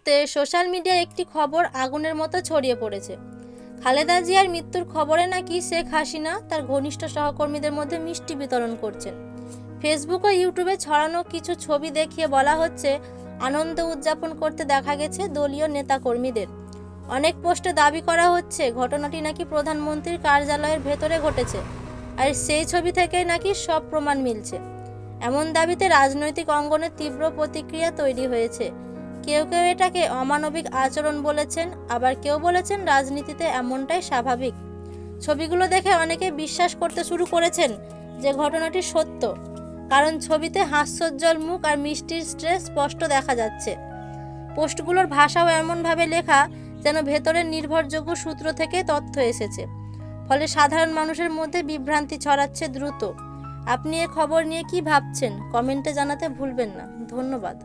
মুহূর্তে সোশ্যাল মিডিয়ায় একটি খবর আগুনের মতো ছড়িয়ে পড়েছে। খালেদা জিয়ার মৃত্যুর খবরে নাকি শেখ হাসিনা তার ঘনিষ্ঠ সহকর্মীদের মধ্যে মিষ্টি বিতরণ করছেন। ফেসবুক ও ইউটিউবে ছড়ানো কিছু ছবি দেখিয়ে বলা হচ্ছে, আনন্দ উদযাপন করতে দেখা গেছে দলীয় নেতাকর্মীদের। অনেক পোস্টে দাবি করা হচ্ছে, ঘটনাটি নাকি প্রধানমন্ত্রীর কার্যালয়ের ভেতরে ঘটেছে আর সেই ছবি থেকেই নাকি সব প্রমাণ মিলছে। এমন দাবিতে রাজনৈতিক অঙ্গনে তীব্র প্রতিক্রিয়া তৈরি হয়েছে। কেউ কেউ এটাকে অমানবিক আচরণ বলেছেন, আবার কেউ বলেছেন রাজনীতিতে এমনটাই স্বাভাবিক। ছবিগুলো দেখে অনেকে বিশ্বাস করতে শুরু করেছেন যে ঘটনাটি সত্য, কারণ ছবিতে হাস্যোজ্জ্বল মুখ আর মিষ্টির স্ট্রেস স্পষ্ট দেখা যাচ্ছে। পোস্টগুলোর ভাষাও এমনভাবে লেখা যেন ভেতরের নির্ভরযোগ্য সূত্র থেকে তথ্য এসেছে, ফলে সাধারণ মানুষের মধ্যে বিভ্রান্তি ছড়াচ্ছে দ্রুত। আপনি এ খবর নিয়ে কি ভাবছেন? কমেন্টে জানাতে ভুলবেন না। ধন্যবাদ।